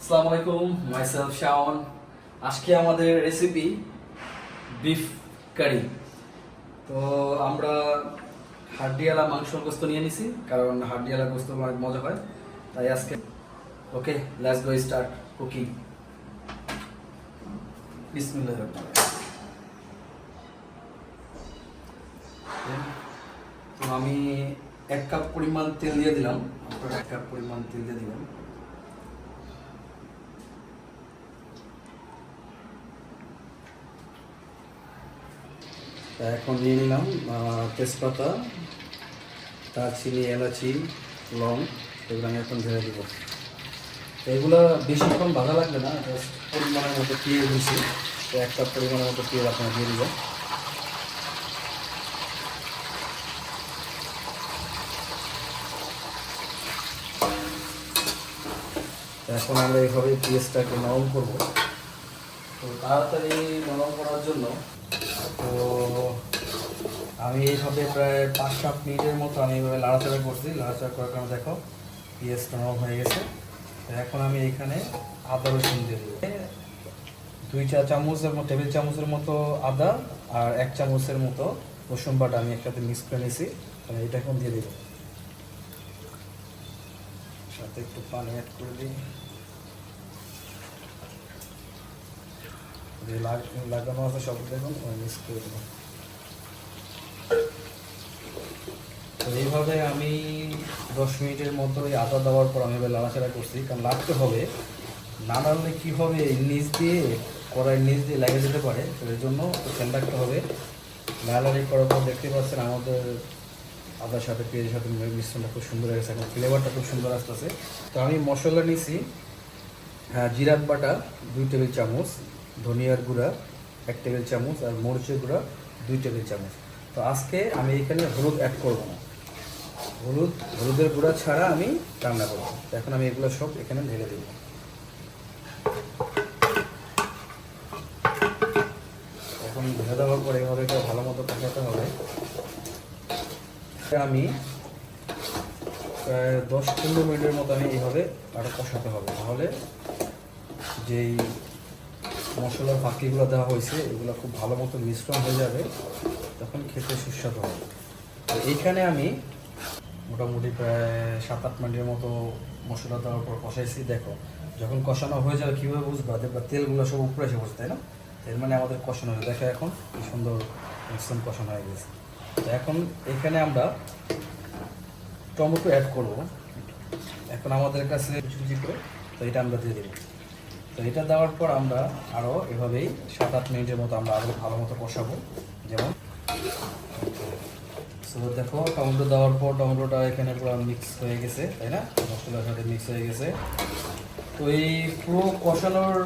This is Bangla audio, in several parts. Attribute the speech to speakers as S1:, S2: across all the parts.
S1: আসসালামু আলাইকুম মাইসেলফ শাওন আজকে আমাদের রেসিপি বিফ কারি তো আমরা হাড্ডিয়ালা মাংস গোস্ত নিয়ে নিছি, কারণ হাড্ডিয়ালা গোস্ত অনেক মজা হয়। তাই আজকে okay let's go start cooking বিসমিল্লাহ তো আমি এক কাপ পরিমাণ তেল দিয়ে দিলাম। এক কাপ পরিমাণ তেল দিয়ে দিবেন। তা এখন নিয়ে নিলাম তেজপাতা, দারচিনি, এলাচি, লং, এগুলো আমি এখন ঢেলে দিব। এগুলো বেশিক্ষণ ভাজা লাগবে না জাস্ট পরিমাণের মতো তেল দিছি, তো এক কাপ পরিমাণের মতো তেল আপনার দিয়ে দিব। এখন আমরা এইভাবে পেঁয়াজটাকে নরম করব। তো তাড়াতাড়ি নরম করার জন্য, তো আমি এইভাবে প্রায় পাঁচ সাত মিনিটের মতো আমি এইভাবে লাড়াচাড়া করছি লাড়াচাড়া করার কারণে দেখো পেঁয়াজটা নরম হয়ে গেছে। এখন আমি এখানে আদা রসুন দিয়ে দেবো। দুই চা চামচের মতো, টেবিল চামচের মতো আদা আর এক চামচের মতো রসুন বাটা আমি একসাথে মিক্স করে নিয়েছি। তাহলে এটা এখন দিয়ে দেবো। সাথে একটু পানি অ্যাড করে দিই। যে লাগ- লাগানো আছে সব দেবো। তো এইভাবে আমি দশ মিনিটের মতো এই আদা দেওয়ার পর আমি এবার লাড়াচাড়া করছি, কারণ লাগতে হবে। না নাড়লে কী হবে? নিচ দিয়ে কড়াই নিচ দিয়ে লেগে যেতে পারে। তো এর জন্য খেয়াল রাখতে হবে। লাড়ালাড়ি করার পর দেখতে পাচ্ছেন আমাদের আদার সাথে পেঁয়াজের সাথে মিশ্রণটা খুব সুন্দর হয়েছে এখন ফ্লেভারটা খুব সুন্দর আসতেছে। তো আমি মশলা নিয়েছি হ্যাঁ জিরার বাটা, দুই টেবিল চামচ ধনিয়ার গুঁড়া, এক টেবিল চামচ, আর মরিচের গুঁড়া, দুই টেবিল চামচ। তো আজকে আমি এখানে হলুদ অ্যাড করব না। হলুদ, হলুদের গুঁড়া ছাড়া আমি রান্না করব। এখন আমি এগুলো সব এখানে ঢেলে দেব। এখন ঢেলে দেওয়ার পরে এভাবে এটা ভালো মতো কষাতে হবে। আমি প্রায় দশ পনেরো মিনিটের মতো আমি এইভাবে আরও কষাতে হবে। তাহলে যেই মশলার বাকিগুলো দেওয়া হয়েছে, এগুলো খুব ভালো মতো মিশ্রণ হয়ে যাবে, তখন খেতে সুস্বাদু হবে। তো এইখানে আমি মোটামুটি প্রায় সাত আট মিনিটের মতো মশলা দেওয়ার পর কষাইছি। দেখো, যখন কষানো হয়ে যাবে, কীভাবে বুঝবা? দেখবা তেলগুলো সব উপরে এসে বসে তাই না? এর মানে আমাদের কষানো হয়ে দেখো এখন কি সুন্দর মিশ্রণ কষানো হয়ে গেছে। তো এখন এখানে আমরা টমেটো অ্যাড করব। এখন আমাদের কাছে কুচি কুচি করে, তো এটা আমরা দিয়ে দেবো। তো এটা দেওয়ার পর আমরা আরও এভাবেই সাত আট মিনিটের মতো আমরা আরও ভালো মতো কষাবো। যেমন দেখো, টমেটো দেওয়ার পর টমেটোটা এখানে পুরো মিক্স হয়ে গেছে, তাই না? মশলার সাথে মিক্স হয়ে গেছে। তো এই পুরো কষানোর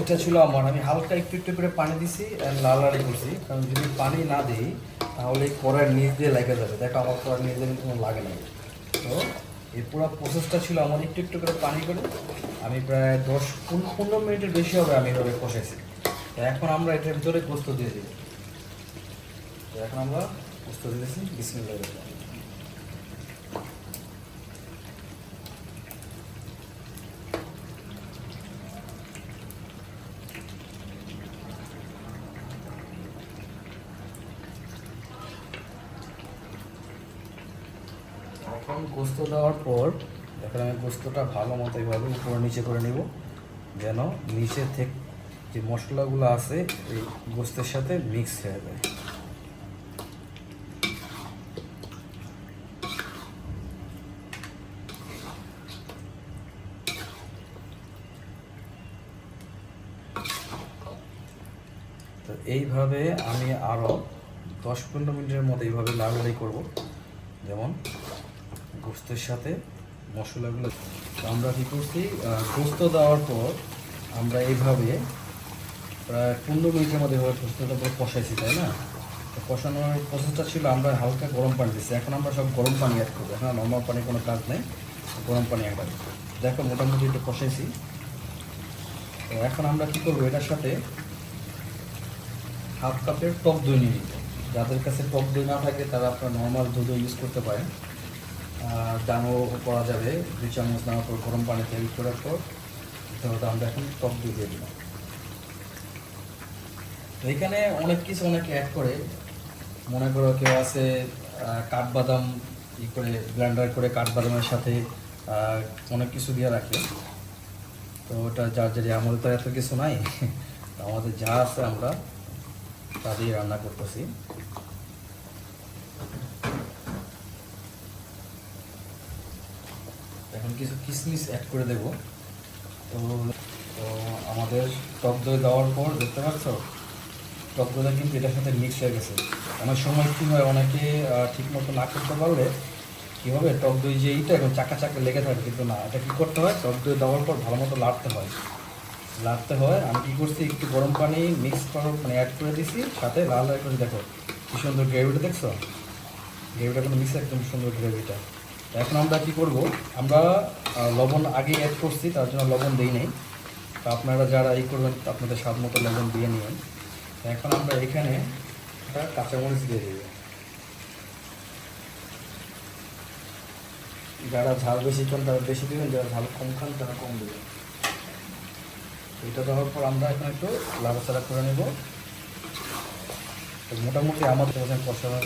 S1: এটা ছিল আমার। আমি হালকা একটু একটু করে পানি দিছি আর লাল লাড়ি করছি। কারণ যদি পানি না দিই, তাহলে কড়াইয়ের নিচ দিয়ে লেগে যাবে। দেখো আমার কড়ার নিচ দিয়ে কোনো লাগে না। তো এই পুরো প্রসেসটা ছিল আমার একটু একটু করে পানি করে। আমি প্রায় দশ পনেরো মিনিটের বেশি হবে আমি এভাবে কষেছি তো এখন আমরা এটার ভিতরে গোস্ত দিয়ে দিই। তো এখন আমরা গোস্ত দিয়েছি, বিসমিল্লাহ এখন গোস্ত দেওয়ার পর এখন আমি গোস্তটা ভালো মতো এইভাবে উপরে নিচে করে নিব, যেন নিচে থেকে যে মশলাগুলো আছে এই গোস্তের সাথে মিক্স হয়ে যায়। তো এইভাবে আমি আরও দশ পনেরো মিনিটের মতো এইভাবে লাড়ালাড়ি করব, যেমন গোস্তের সাথে মশলাগুলো আমরা কী করছি গোস্ত দেওয়ার পর আমরা এইভাবে প্রায় পনেরো মিনিটের মধ্যে এভাবে গোস্তটা পুরো কষাইছি, তাই না? কষানোর প্রসেসটা ছিল আমরা হালকা গরম পানি দিচ্ছি এখন আমরা সব গরম পানি অ্যাড করব। এখন নর্মাল পানি কোনো কাজ নেই, গরম পানি হবে দেখো, মোটামুটি একটু কষাইছি। তো এখন আমরা কী করব, এটার সাথে হাফ কাপের টক দই নিয়ে যাদের কাছে টক দই না থাকে, তারা আপনার নর্মাল দুধ ইউজ করতে পারেন। ডানো করা যাবে, দুই চামচ নেওয়ার পর গরম পানিতে ইউজ করার পর তো ওটা আমরা এখন টক দই দিয়ে দিলাম। তো এখানে অনেক কিছু অনেকে অ্যাড করে। মনে করো কেউ আছে কাঠবাদাম ই করে ব্লেন্ডার করে কাঠবাদামের সাথে অনেক কিছু দিয়ে রাখে। তো ওটা যার যার আমাদের তো এত কিছু নাই। আমাদের যা আছে আমরা তা দিয়ে রান্না করতেছি। এখন কিছু কিশমিশ অ্যাড করে দেব। তো তো আমাদের টক দই দেওয়ার পর দেখতে পাচ্ছ? টক দইটা কিন্তু এটার সাথে মিক্স হয়ে গেছে। অনেক সময় কী হয়, অনেকে ঠিক মতো না করতে পারলে কী হবে? টক দই যে এইটা এখন চাকা চাকা লেগে থাকে, কিন্তু না, এটা কী করতে হয়? টক দই দেওয়ার পর ভালো মতো লাড়তে হয়। লাড়তে হয়। আমি কী করছি? একটু গরম পানি মিক্স করার মানে অ্যাড করে দিছি। সাথে লাল করে দেখো, কি সুন্দর গ্রেভিটা দেখছ? গ্রেভিটা কিন্তু মিক্স একদম সুন্দর গ্রেভিটা এখন আমরা কি করব? আমরা লবণ আগে অ্যাড করছি, তার জন্য লবণ দিই নেই। তো আপনারা যারা এই করবেন, আপনাদের স্বাদ মতো লবণ দিয়ে নেবেন এখন আমরা এখানে একটা কাঁচামরিচ দিয়ে দেব। যারা ঝাল বেশি খান, তারা বেশি দেবেন, যারা ঝাল কম খান, তারা কম দেবেন। এটা দেওয়ার পর আমরা এখন একটু লাড়াচাড়া করে নেব। মোটামুটি আমাদের কষানো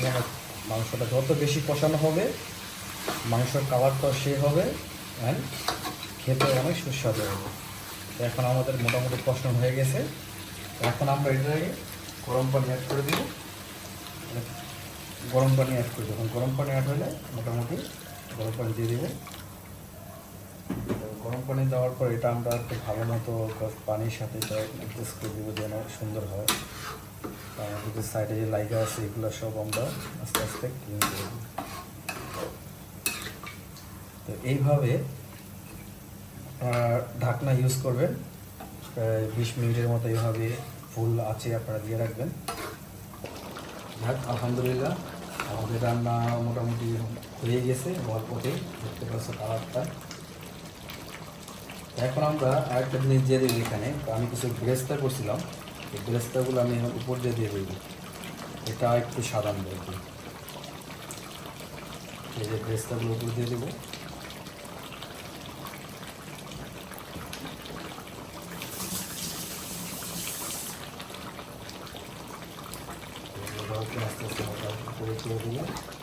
S1: মাংসটা যত বেশি কষানো হবে মাংসের কালারটা সে হবে অ্যান্ড খেতে অনেক সুস্বাদু হবে। তো এখন আমাদের মোটামুটি কষানো হয়ে গেছে। এখন আমরা এটাকে গরম পানি অ্যাড করে দিব। গরম পানি অ্যাড করে যখন গরম পানি অ্যাড হলে মোটামুটি গরম পানি দিয়ে দেবো। তো গরম পানি দেওয়ার পর এটা আমরা একটু ভালো মতো পানির সাথে মিক্স করে দেবো যেন সুন্দর হয়। তো আমাদের সাইডে যে লাইগা আছে, এগুলো সব আমরা আস্তে আস্তে ক্লিন করে দেবো। তো এইভাবে ঢাকনা ইউজ করবেন। প্রায় বিশ মিনিটের মতো এইভাবে ফুল আছে আপনারা দিয়ে রাখবেন। যাক, আলহামদুলিল্লাহ, আমাদের রান্না মোটামুটি হয়ে গেছে পথে দেখতে পাচ্ছ কালারটা। এখন আমরা আরেকটা জিনিস দিয়ে দেবো এখানে। আমি কিছু ব্রেস্তা করছিলাম। এই ব্রেস্তাগুলো আমি উপর দিয়ে দিয়ে দেবো। এটা একটু সাদান দেয় এই যে ব্রেস্তাগুলো উপর দিয়ে দেবো। এগুলোকে আস্তে